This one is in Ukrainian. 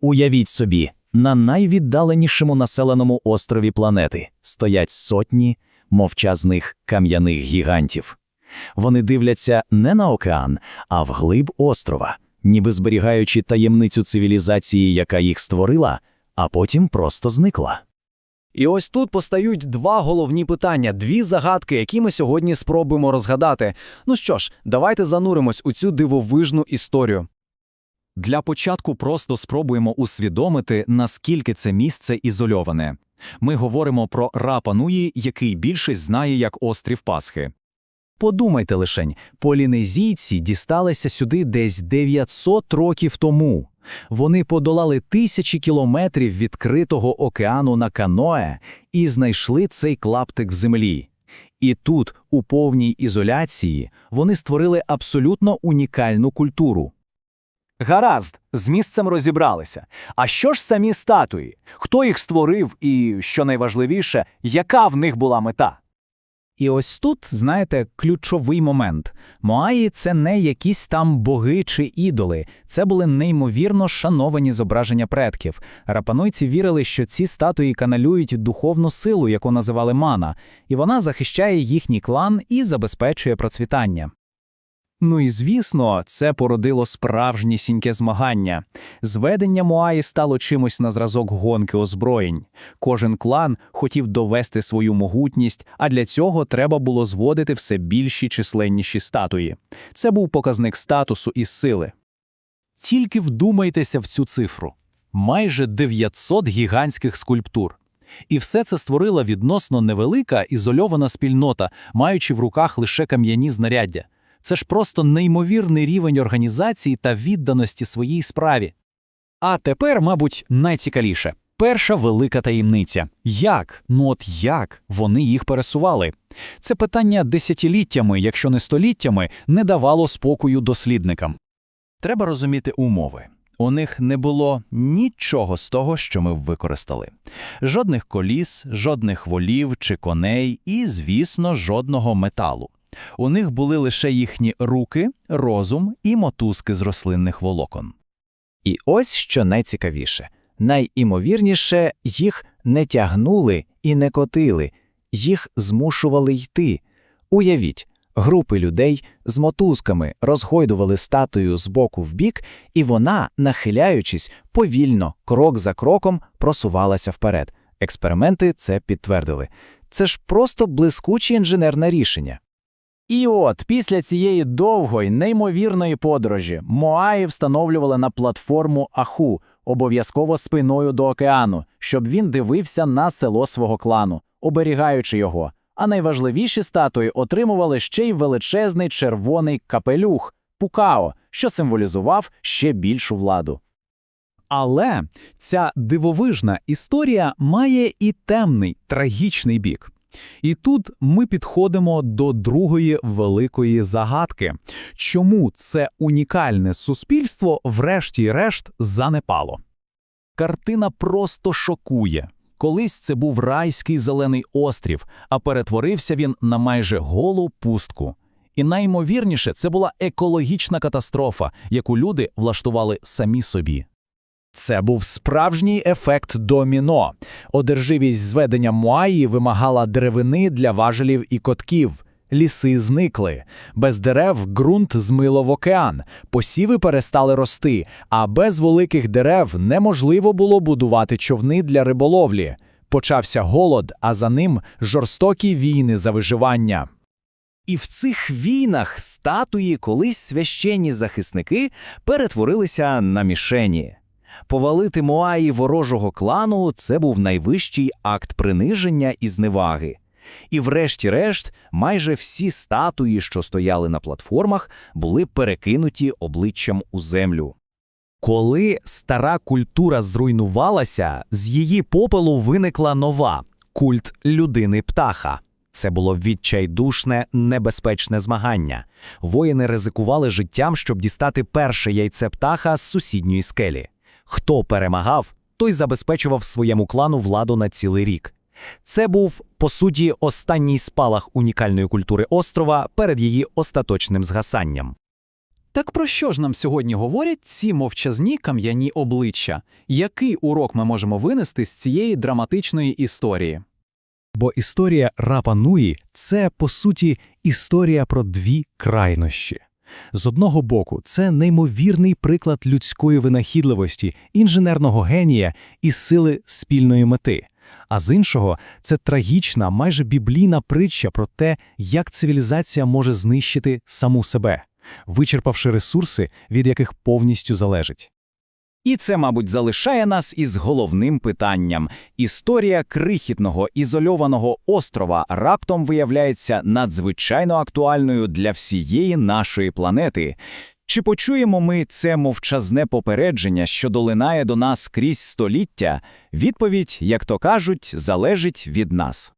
Уявіть собі, на найвіддаленішому населеному острові планети стоять сотні мовчазних кам'яних гігантів. Вони дивляться не на океан, а вглиб острова, ніби зберігаючи таємницю цивілізації, яка їх створила, а потім просто зникла. І ось тут постають два головні питання, дві загадки, які ми сьогодні спробуємо розгадати. Ну що ж, давайте зануримось у цю дивовижну історію. Для початку просто спробуємо усвідомити, наскільки це місце ізольоване. Ми говоримо про Рапа-Нуї, який більшість знає як острів Пасхи. Подумайте лишень, полінезійці дісталися сюди десь 900 років тому. Вони подолали тисячі кілометрів відкритого океану на каное і знайшли цей клаптик в землі. І тут, у повній ізоляції, вони створили абсолютно унікальну культуру. Гаразд, з місцем розібралися. А що ж самі статуї? Хто їх створив і, що найважливіше, яка в них була мета? І ось тут, знаєте, ключовий момент. Моаї це не якісь там боги чи ідоли, це були неймовірно шановані зображення предків. Рапанойці вірили, що ці статуї каналюють духовну силу, яку називали мана, і вона захищає їхній клан і забезпечує процвітання. Ну і звісно, це породило справжнісіньке змагання. Зведення Муаї стало чимось на зразок гонки озброєнь. Кожен клан хотів довести свою могутність, а для цього треба було зводити все більші численніші статуї. Це був показник статусу і сили. Тільки вдумайтеся в цю цифру майже 900 гігантських скульптур. І все це створила відносно невелика ізольована спільнота, маючи в руках лише кам'яні знаряддя. Це ж просто неймовірний рівень організації та відданості своїй справі. А тепер, мабуть, найцікавіше. Перша велика таємниця. Як? Ну от як вони їх пересували? Це питання десятиліттями, якщо не століттями, не давало спокою дослідникам. Треба розуміти умови. У них не було нічого з того, що ми використали. Жодних коліс, жодних волів чи коней і, звісно, жодного металу. У них були лише їхні руки, розум і мотузки з рослинних волокон. І ось що найцікавіше. Найімовірніше, їх не тягнули і не котили, їх змушували йти. Уявіть, групи людей з мотузками розгойдували статую з боку в бік, і вона, нахиляючись, повільно, крок за кроком, просувалася вперед. Експерименти це підтвердили. Це ж просто блискуче інженерне рішення. І от після цієї довгої, неймовірної подорожі Моаї встановлювали на платформу Аху, обов'язково спиною до океану, щоб він дивився на село свого клану, оберігаючи його. А найважливіші статуї отримували ще й величезний червоний капелюх пукао, що символізував ще більшу владу. Але ця дивовижна історія має і темний, трагічний бік. І тут ми підходимо до другої великої загадки, чому це унікальне суспільство, врешті-решт, занепало. Картина просто шокує. Колись це був райський зелений острів, а перетворився він на майже голу пустку. І наймовірніше, це була екологічна катастрофа, яку люди влаштували самі собі. Це був справжній ефект доміно. Одерживість зведення Муаї вимагала деревини для важелів і котків. Ліси зникли. Без дерев ґрунт змило в океан, посіви перестали рости, а без великих дерев неможливо було будувати човни для риболовлі. Почався голод, а за ним жорстокі війни за виживання. І в цих війнах статуї, колись священні захисники, перетворилися на мішені. Повалити Моаї ворожого клану це був найвищий акт приниження і зневаги. І, врешті-решт, майже всі статуї, що стояли на платформах, були перекинуті обличчям у землю. Коли стара культура зруйнувалася, з її попелу виникла нова культ людини птаха. Це було відчайдушне, небезпечне змагання. Воїни ризикували життям, щоб дістати перше яйце птаха з сусідньої скелі. Хто перемагав, той забезпечував своєму клану владу на цілий рік. Це був, по суті, останній спалах унікальної культури острова перед її остаточним згасанням. Так про що ж нам сьогодні говорять ці мовчазні кам'яні обличчя? Який урок ми можемо винести з цієї драматичної історії? Бо історія Рапа Нуї – це, по суті, історія про дві крайнощі. З одного боку, це неймовірний приклад людської винахідливості, інженерного генія і сили спільної мети. А з іншого, це трагічна, майже біблійна притча про те, як цивілізація може знищити саму себе, вичерпавши ресурси, від яких повністю залежить. І це, мабуть, залишає нас із головним питанням. Історія крихітного ізольованого острова раптом виявляється надзвичайно актуальною для всієї нашої планети. Чи почуємо ми це мовчазне попередження, що долинає до нас крізь століття? Відповідь, як то кажуть, залежить від нас.